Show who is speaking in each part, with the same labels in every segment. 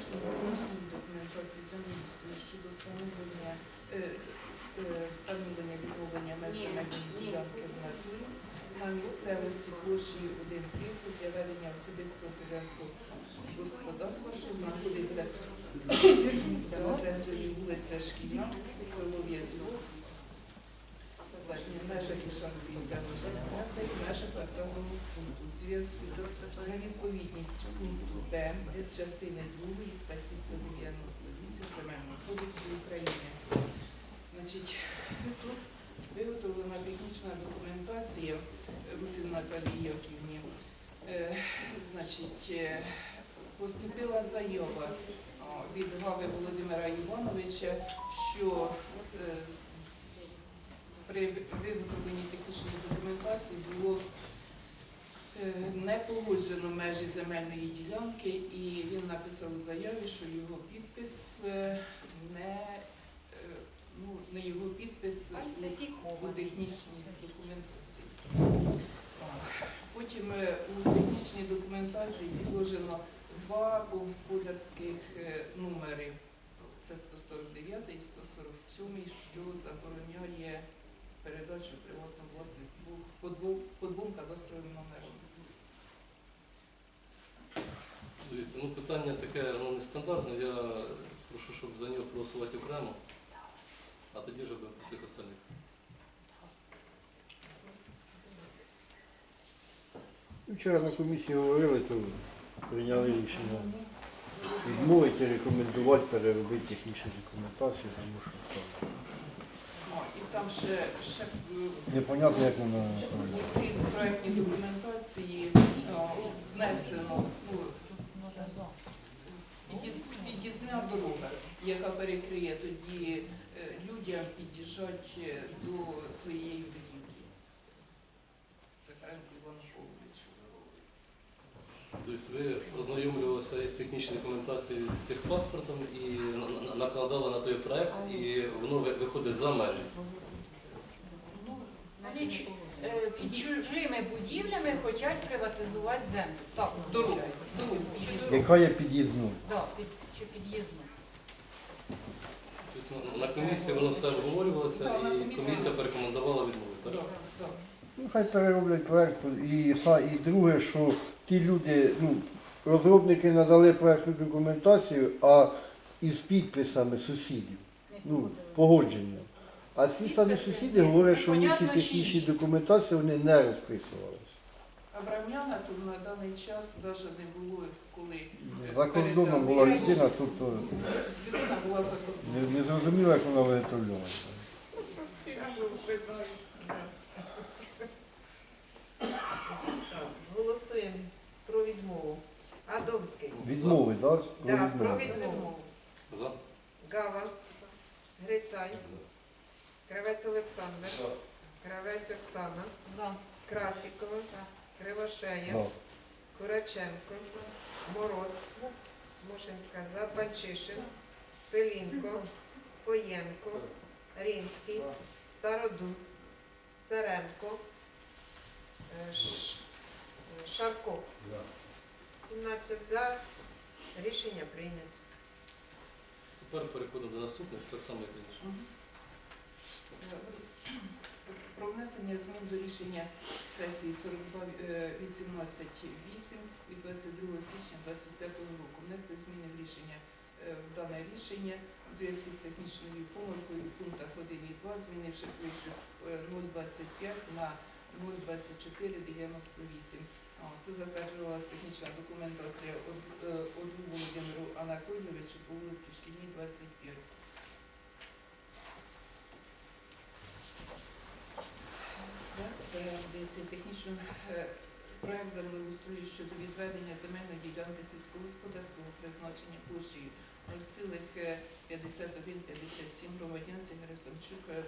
Speaker 1: затвердження технічної документації землеустрою щодо встановлення е, е, встановлення відновлення меж земельної ділянки на місцевості площею 1.30 для ведення особистого селянського господарства, що знаходиться за адресою вулиця Шкільна, село В'язьвук, в межах Іршанської селищної ради, в межах населеного пункту. У зв'язку з невідповідністю пункту Б частини 2 статті 198 Земельного кодексу України. Значить, тут виготовлена технічна документація Русин Наталії Е, Значить, поступила заява від Гави Володимира Івановича, що при виготовленні технічної документації було е, не погоджено межі земельної ділянки, і він написав у заяві, що його підпис е, не, е, ну, не його підпис у- технічній документації. Потім у технічній документації підложено два господарських е, номери. Це 149 і 147, що забороняє передачу в приватну власність двох, по, двом, по двом кадастровим номерам.
Speaker 2: Дивіться, ну питання таке ну, нестандартне. Я прошу, щоб за нього проголосувати окремо, а тоді вже до всіх остальних.
Speaker 3: Вчора на комісії говорили, то прийняли рішення відмовити, рекомендувати переробити технічну документацію, тому що там
Speaker 1: там ще, ще е,
Speaker 3: непонятно, як вона
Speaker 1: у цій проєктній документації о, внесено ну, під'їз- під'їзна дорога, яка перекриє тоді е, людям під'їжджати е, до своєї будівлі. Це хрест.
Speaker 2: Тобто ви ознайомлювалися із технічною документацією з техпаспортом і на- на- накладали на той проект, і воно ви- виходить за межі.
Speaker 1: Ну,
Speaker 4: Вони е, під чужими будівлями хочуть приватизувати землю. Так,
Speaker 1: Дорогу. Дорогу.
Speaker 4: Чи
Speaker 3: яка є під'їзною.
Speaker 4: Да, під, чи під'їзну.
Speaker 2: Тобто на- на комісії воно все обговорювалося,
Speaker 1: Так, на
Speaker 2: і
Speaker 1: комісії.
Speaker 2: комісія порекомендувала відмовити.
Speaker 1: так.
Speaker 3: Ну, хай перероблять проект. І, са- і друге, що ті люди, ну, розробники надали проектну документацію, а із підписами сусідів, ну, погодження. А ці самі сусіди говорять, що вони ці технічні документації вони не розписувалися.
Speaker 1: Абрамяна тут на даний час навіть не було, коли
Speaker 3: За кордоном була людина, тут то
Speaker 1: людина була за кордоном.
Speaker 3: не, не зрозуміло, як вона виготовлялася.
Speaker 5: Голосуємо про відмову. Адомський.
Speaker 3: Відмови, про
Speaker 5: Да, про відмову.
Speaker 2: За?
Speaker 5: Гава. Грицай. Кравець Олександр. Кравець Оксана.
Speaker 4: За.
Speaker 5: Красікова. Кривошея. Кураченко. Мороз. Мушинська. За. Панчишин. Пилінко. Поєнко. Римський. Стародуб. Царенко. е, Шарко. 17 за. Рішення прийнято.
Speaker 2: Тепер переходимо до наступних, так само як раніше.
Speaker 1: Про внесення змін до рішення сесії 42.18.8 від 22 січня 2025 року. Внести зміни в рішення е, в дане рішення у зв'язку з технічною помилкою у пунктах 1 і 2, змінивши площу е, 0,25 на 0,2498. Це затверджувалася технічна документація е, Оду Володимиру Анатолійовичу по вулиці Шкільній, 25. Затвердити технічну е, проект землеустрою щодо відведення земельної ділянки сільськогосподарського призначення площею 0,5157 громадянці Герасимчук е,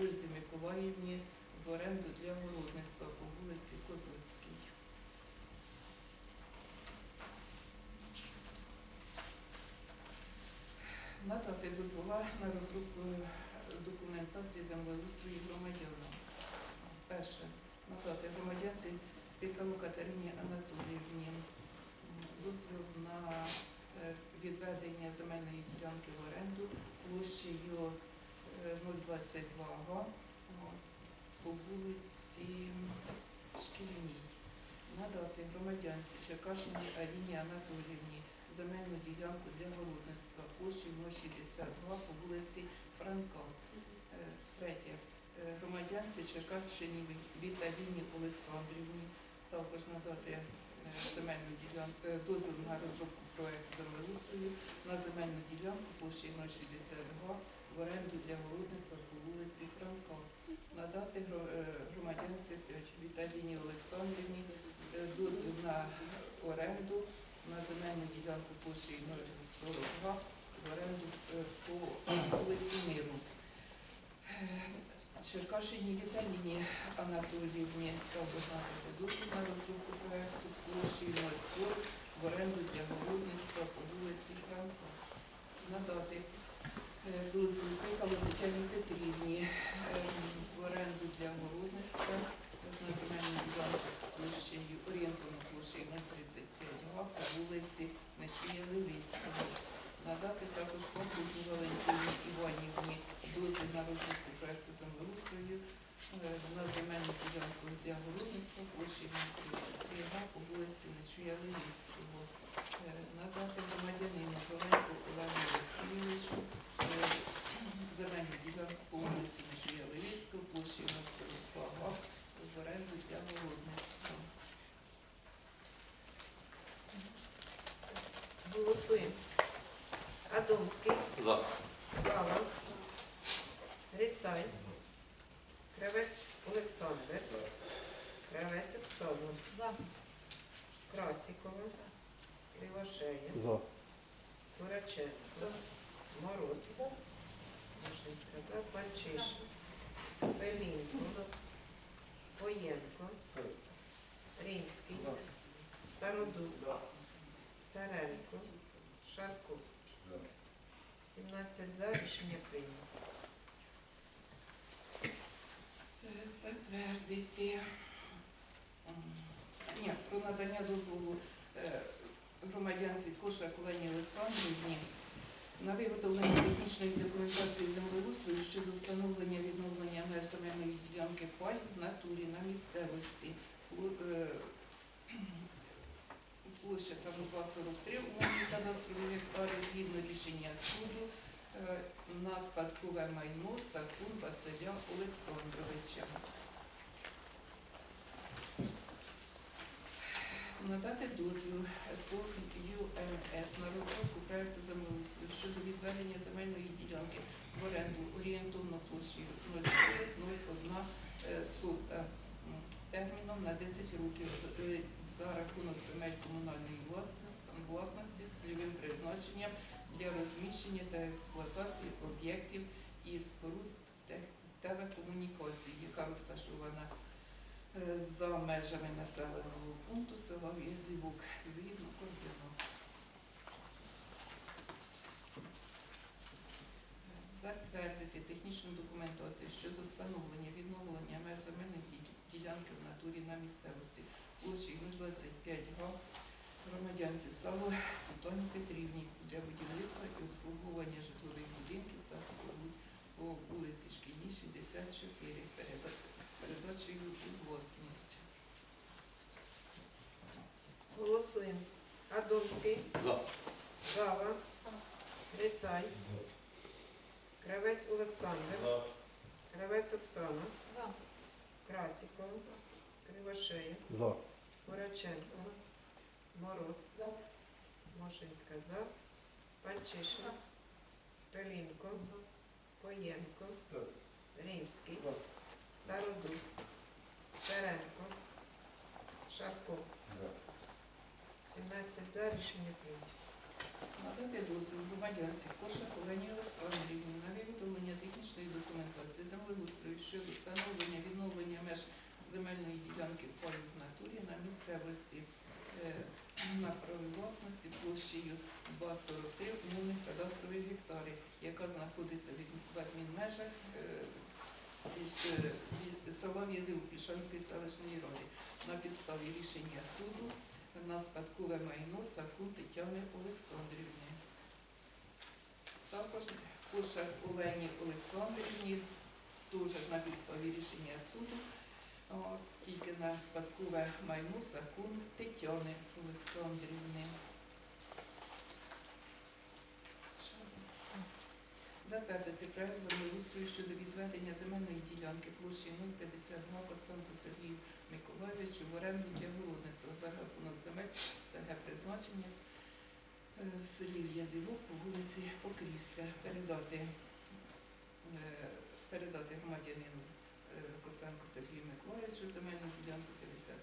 Speaker 1: Ользі Миколаївні в оренду для городництва по вулиці Козлицькій. Надати дозвола на розробку документації землеустрою громадянам. Перше, надати громадянці Пікалу Катерині Анатоліївні дозвіл на е, відведення земельної ділянки в оренду площею е, 022 га по вулиці Шкільній. Надати громадянці Черкашині Аріні Анатоліївні земельну ділянку для городництва площею 062 по вулиці Франка. Е, Третє. Е, Громадянці Черкащині Віталіні Олександрівні також надати е, земельну ділянку, е, дозвіл на розробку проекту землеустрою на земельну ділянку площею 062 в оренду для городництва по вулиці Франка. Надати гро- громадянці Віталіні Олександрівні дозвіл на оренду на земельну ділянку площею 042 в оренду по вулиці Миру. Черкашині Віталіні Анатоліївні також надати дозвіл на розробку проекту площею 040 в оренду для городництва по вулиці Франка. Надати е, дозвіл Пикалу Тетяні Петрівні е, в оренду для городництва на земельну ділянку площею орієнтовно площею 035 га по вулиці Нечуя Левицького. Надати також Павлівні Валентині Іванівні дозвіл на розробку проекту землеустрою на земельну ділянку для городництва площею 033 га по вулиці Нечуя Левицького. Е, Надати громадянину Зеленку Олегу Васильовичу е, земельну ділянку по вулиці Нечуя Левицького площею 042 га в оренду для городництва.
Speaker 5: Голосуємо. Адомський,
Speaker 2: За.
Speaker 5: Гава, Грицай, Кравець Олександр, Кравець Оксана,
Speaker 4: За.
Speaker 5: Красікова, Кривошея,
Speaker 3: За.
Speaker 5: Кураченко, Мороз, Машинська, за, Панчишин, Пелінко, Поєнко, Рінський, Стародуб, Царенко, Шарко. 17 за, рішення прийнято.
Speaker 1: Затвердити ні, про надання дозволу е, громадянці Кошак Олені Олександрівні на виготовлення технічної документації землеустрою щодо встановлення відновлення земельної ділянки пай в натурі на місцевості. Е, Площа там 2,43 умовні кадастрові гектари згідно рішення суду на спадкове майно Сакун Василя Олександровича. Надати дозвіл по ЮМС на розробку проекту землеустрою щодо відведення земельної ділянки в оренду орієнтовно площею 0,01 е, сота терміном на 10 років е, за рахунок земель комунальної власності з цільовим призначенням для розміщення та експлуатації об'єктів і споруд телекомунікацій, яка розташована е, за межами населеного пункту села В'язівок згідно координат. Затвердити технічну документацію щодо встановлення відновлення меж земельної ділянки в натурі на місцевості площею 025 га громадянці Сало Світлані Петрівні для будівництва і обслуговування житлових будинків та споруд по вулиці Шкільній, 64 з передачею у власність.
Speaker 5: Голосуємо. Адомський,
Speaker 2: За.
Speaker 5: Гава, Грицай, Кравець Олександр, Кравець Оксана,
Speaker 4: За.
Speaker 5: Красікова, Кривошея,
Speaker 3: За.
Speaker 5: Кураченко, Мороз,
Speaker 4: За.
Speaker 5: Мошинська за, Панчишин, Пелінко, Поєнко, Римський, Стародуб, Черенко, Шарко. 17 за, рішення прийнято.
Speaker 1: Надати дозвіл громадянці Кошак Олені Олександрівні на виготовлення технічної документації землеустрою щодо встановлення відновлення меж земельної ділянки полів в натурі на місцевості е, на праві власності площею 2,43 умовних кадастрових гектарів, яка знаходиться в адмінмежах е, е, села В'язів Пішанської селищної ради на підставі рішення суду на спадкове майно Сакун Тетяни Олександрівни. також Куршак Олені Олександрівні, теж на підставі рішення суду, тільки на спадкове майно Сакун Тетяни Олександрівни. Затвердити проект землеустрою щодо відведення земельної ділянки площі 052 Костенку Сергію Миколайовичу в оренду для городництва за рахунок земель СГ призначення е, в селі Язівок по вулиці Покрівська передати, е, передати громадянину Костенку Сергію Миколайовичу земельну ділянку 50,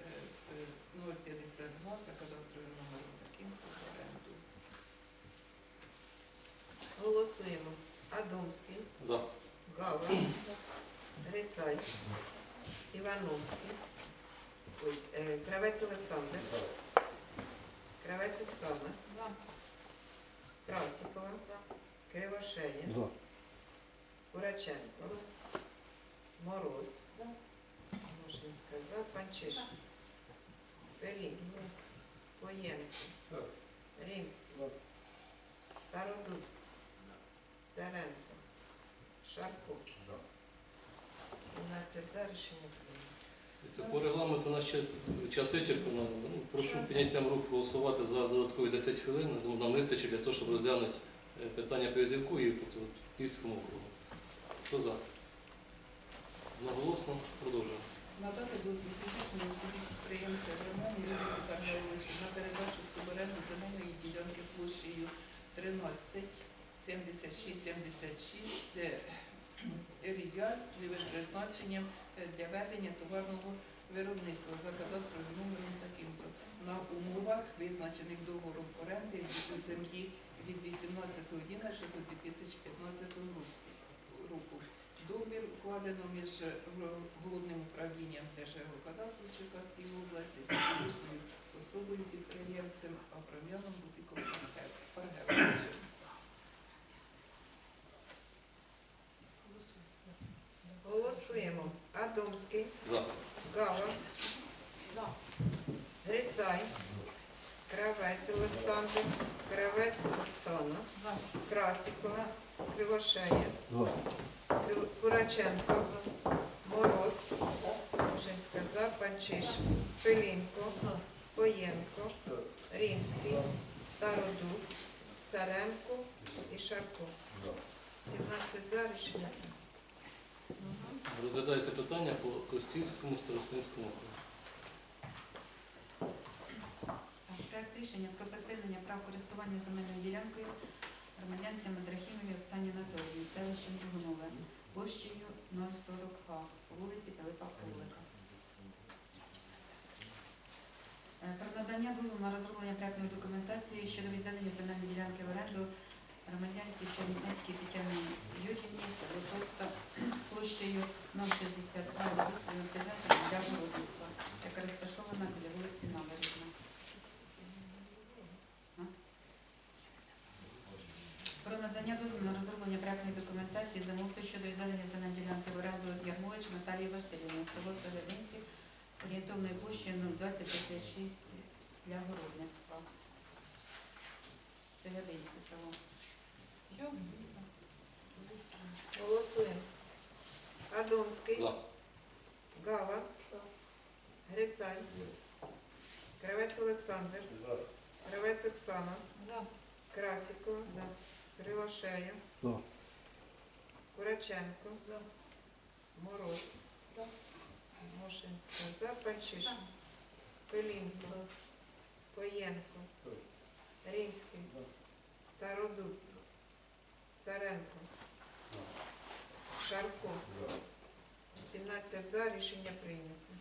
Speaker 1: е, е, 052 за кадастровим номером таким оренду.
Speaker 5: Голосуємо. Адомський,
Speaker 2: За.
Speaker 5: Гава, Грицай, Івановський, ой, е, Кравець Олександр, Кравець Оксана,
Speaker 4: За.
Speaker 5: Красікова, Кривошея,
Speaker 3: За.
Speaker 5: Кураченко, Мороз. Мошинська за, Панчишин, Пелін, Воєнко, Римський, Стародуб, Царенко, Шарко. 17 за рішення прийнято.
Speaker 2: Це по регламенту у нас час, час вичерпано. Ну, прошу підняттям рук голосувати за додаткові 10 хвилин. Я Думаю, нам вистачить для того, щоб розглянути е, питання по язику і по Київському округу. Хто за? Одноголосно продовжуємо.
Speaker 1: Надати дозвіл фізичному особі підприємця Роману Юрію Карневичу на передачу суборенду земельної ділянки площею 13 76 76. Це рія з цільовим призначенням для ведення товарного виробництва за кадастровим номером таким-то на умовах, визначених договором оренди землі від 18.11.2015 року. Договір укладено між головним управлінням Держгеокадастру Черкаської області та фізичною особою підприємцем Абрам'яном Бутиком Паргевичем.
Speaker 5: Голосуємо. Адомський,
Speaker 2: За.
Speaker 5: Гава,
Speaker 4: За.
Speaker 5: Грицай, Кравець Олександр, Кравець Оксана,
Speaker 4: За.
Speaker 5: Красікова, Кривошея,
Speaker 3: За.
Speaker 5: Кураченко, Мороз, Мужинська за, Панчишин, Пилінко, Поєнко, Римський, Стародуб, Царенко і Шарко. 17 за рішення.
Speaker 2: Розглядається питання по Костівському старостинському округу.
Speaker 6: Проект рішення про припинення прав користування земельною ділянкою громадянці Мадрахімові Оксані Анатоліївні, селище Другунове, площею 040 га, по вулиці Пилипа Павлика. Е, Про надання дозволу на розроблення проектної документації щодо відведення земельної ділянки в оренду громадянці Чернівецькій Тетяні Юрівні, село Тоста, з площею 060 га, виставленим для городництва, яка розташована біля вулиці Набережна. Про надання дозволу на розроблення проектної документації замовлення щодо відведення земельної ділянки в оренду Ярмолич Наталії Васильівни, село Селединці, орієнтовною площею 02056 для городництва. Селединці село.
Speaker 5: Голосуємо. Адомський,
Speaker 2: За.
Speaker 5: Гава, Грицай, Кравець Олександр, Кравець Оксана,
Speaker 4: За.
Speaker 5: Красікова,
Speaker 6: За.
Speaker 5: Кривошея,
Speaker 3: За.
Speaker 5: Кураченко,
Speaker 4: За.
Speaker 5: Мороз,
Speaker 4: За.
Speaker 5: Мошинська за, Панчишин, Пилінко, Поєнко, Римський, Стародуб, Царенко, Шарко. 17 за, рішення прийнято.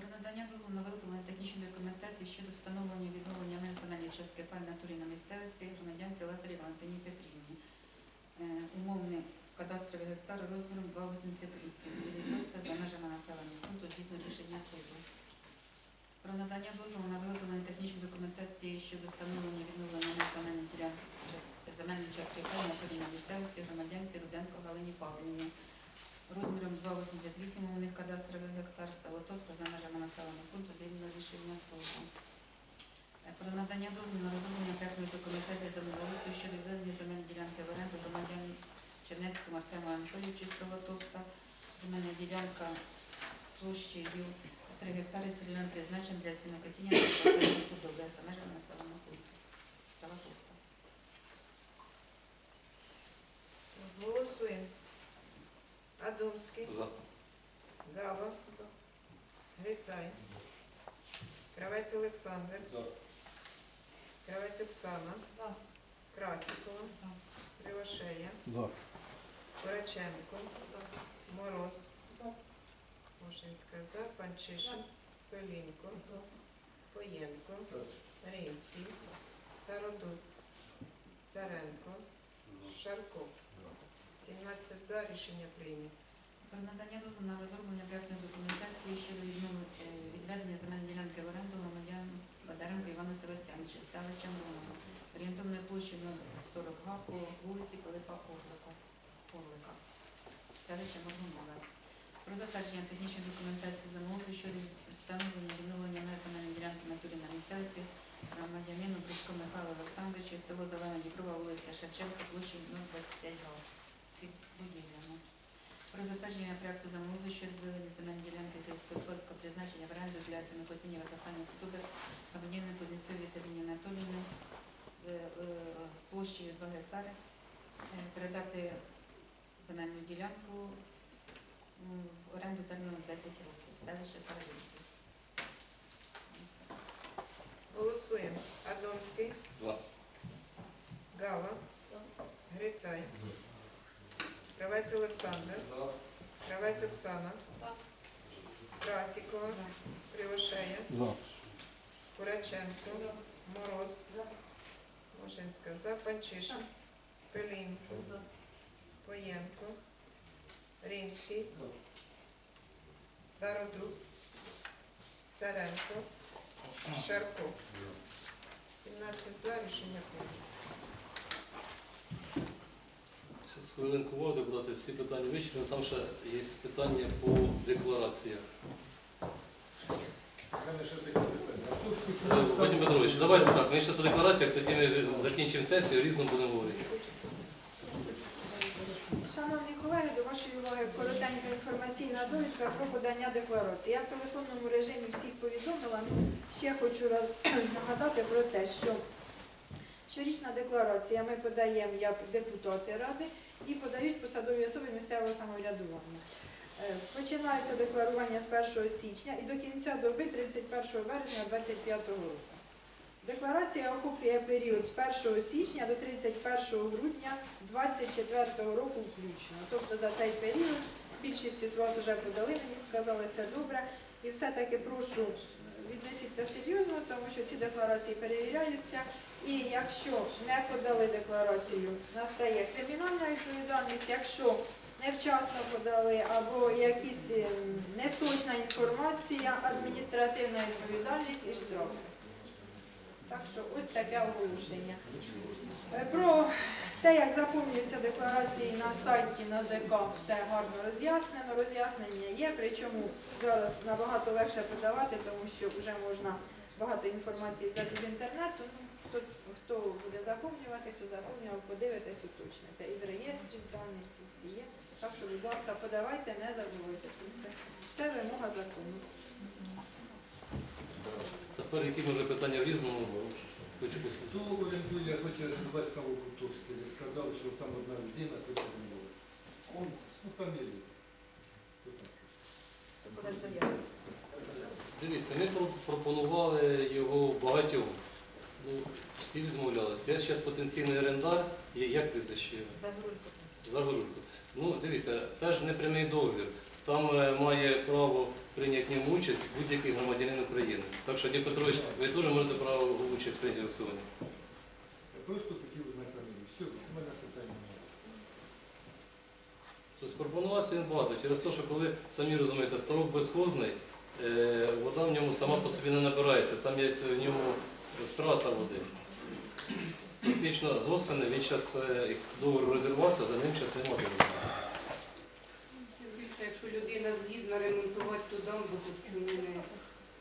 Speaker 6: Про надання дозволу на виготовлення технічної документації щодо встановлення відновлення меж земельної частки пай натурі на місцевості громадянці Лазарі Валентині Петрівні. Е, Умовний кадастровий гектар розміром 2,88 в селі Тоста за межами населеного пункту згідно рішення суду. Про надання дозволу на виготовлення технічної документації щодо встановлення відновлення меж земельної ділянки част- земельної частки пай натурі на місцевості громадянці Руденко Галині Павлівні розміром 2,88 у них кадастровий гектар, село Тоска за межами населеного пункту згідно рішення суду. Е, Про надання дозволу на розроблення проектної документації землеустрою щодо відведення земельної ділянки в оренду громадян Чернецькому Артему Анатолійовичу з Товста. Земельна ділянка площею 3 гектари сільним призначенням для сінокосіння та худоби за межами населеного пункту. Села Товста.
Speaker 5: Голосуємо. Адомський,
Speaker 2: За.
Speaker 5: Гава, Грицай, Кравець Олександр, Кравець Оксана,
Speaker 4: За.
Speaker 5: Красікова,
Speaker 6: За.
Speaker 5: Кривошея,
Speaker 3: За.
Speaker 5: Пораченко, Мороз, Мошинська за, Панчишин, Пелінко, Поєнко, Римський, Стародуб, Царенко, Шарко. 17 за, рішення прийнято.
Speaker 6: Про надання дозволу на розроблення проектної документації щодо е, відведення земельної ділянки в оренду громадян Бадаренко Івану Севастьяновичу з селища Млинова, орієнтовною площею 040 га по вулиці Пилипа Орлика, селище Моргунове. Про затвердження технічної документації замовлення щодо встановлення відновлення меж земельної ділянки в натурі на місцевості громадянину Бруско Михайло Олександровичу, село Зелена Діброва, вулиця Шевченка, площею 025 га будівлями. Про затвердження проекту замовлення щодо відведення земельної ділянки сільськогосподарського призначення в оренду для сінокосіння випасання худоби громадянину Кузнєцові Віталіні Анатоліївни з е, е, площею 2 гектари, е, передати земельну ділянку в оренду терміном 10 років, селище Сарагинці.
Speaker 5: Голосуємо. Адомський,
Speaker 2: За.
Speaker 5: Гава, Грицай, Кравець Олександр, Кравець Оксана,
Speaker 4: За.
Speaker 5: Красікова, Кривошея,
Speaker 3: За.
Speaker 5: Кураченко, Мороз, Мошинська за, Панчишин, Пелінко, Поєнко, Римський, Стародуб, Царенко, Шарко. 17 за, рішення прийнято.
Speaker 2: Хвилинку уваги, депутати, всі питання вичерпані. Там ще є питання по деклараціях. Е, Вадим Петрович, давайте так, ми зараз по деклараціях, тоді ми закінчимо сесію, різно будемо говорити.
Speaker 7: Шановні колеги, до вашої уваги коротенька інформаційна довідка про подання декларації. Я в телефонному режимі всіх повідомила. Ну, ще хочу раз нагадати про те, що щорічна декларація ми подаємо як депутати ради і подають посадові особи місцевого самоврядування. Е, Починається декларування з 1 січня і до кінця доби 31 березня 2025 року. Декларація охоплює період з 1 січня до 31 грудня 2024 року включно. Тобто за цей період більшість з вас вже подали, мені сказали, це добре. І все-таки прошу віднесіться серйозно, тому що ці декларації перевіряються. І якщо не подали декларацію, настає кримінальна відповідальність. Якщо невчасно подали або якісь ем, неточна інформація, адміністративна відповідальність і штрафи. Так що ось таке оголошення. Е, Про те, як заповнюються декларації на сайті НАЗК, все гарно роз'яснено. Роз'яснення є, причому зараз набагато легше подавати, тому що вже можна багато інформації взяти з інтернету. Хто, буде заповнювати, хто заповнював, подивитесь, уточните. Із реєстрів даних ці всі є. Так що, будь ласка, подавайте, не забувайте це. Це вимога закону.
Speaker 2: Тепер які може питання в різному, хочу послухати.
Speaker 8: Хто орендує, орендувати кого Кутовський, ви сказали, що там одна людина, то орендує. Он, ну, фамілію. Хто там?
Speaker 6: Буде заява.
Speaker 2: Дивіться, ми пропонували його багатьом. Ну, всі відмовлялися. Я зараз потенційний орендар, і як прізвище? його?
Speaker 6: Загрулько.
Speaker 2: Загорулько. Ну, дивіться, це ж не прямий договір. Там е, має право прийняти в ньому участь будь-який громадянин України. Так що, Дім Петрович, ви теж можете право участь прийняти в аукціоні.
Speaker 8: Я просто хотів узнати фамілію. Все, у мене питання немає.
Speaker 2: Тобто пропонувався він багато. Через те, що коли, самі розумієте, ставок безхозний, е, вода в ньому сама по собі не набирається. Там є в ньому втрата води. Фактично з осени він зараз договір розірвався, за ним зараз.
Speaker 9: Тим більше, якщо людина згідна ремонтувати ту дамбу, то чому не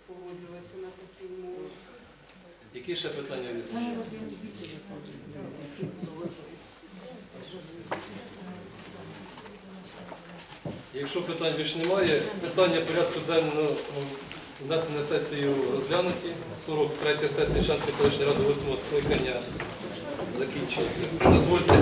Speaker 9: погоджуватися на такі умови?
Speaker 10: Які ще питання відзначилися? Якщо питань більше немає, питання порядку денного внесені на сесію розглянуті. 43 сесія Чанської селищної ради 8 скликання закінчується. Дозвольте.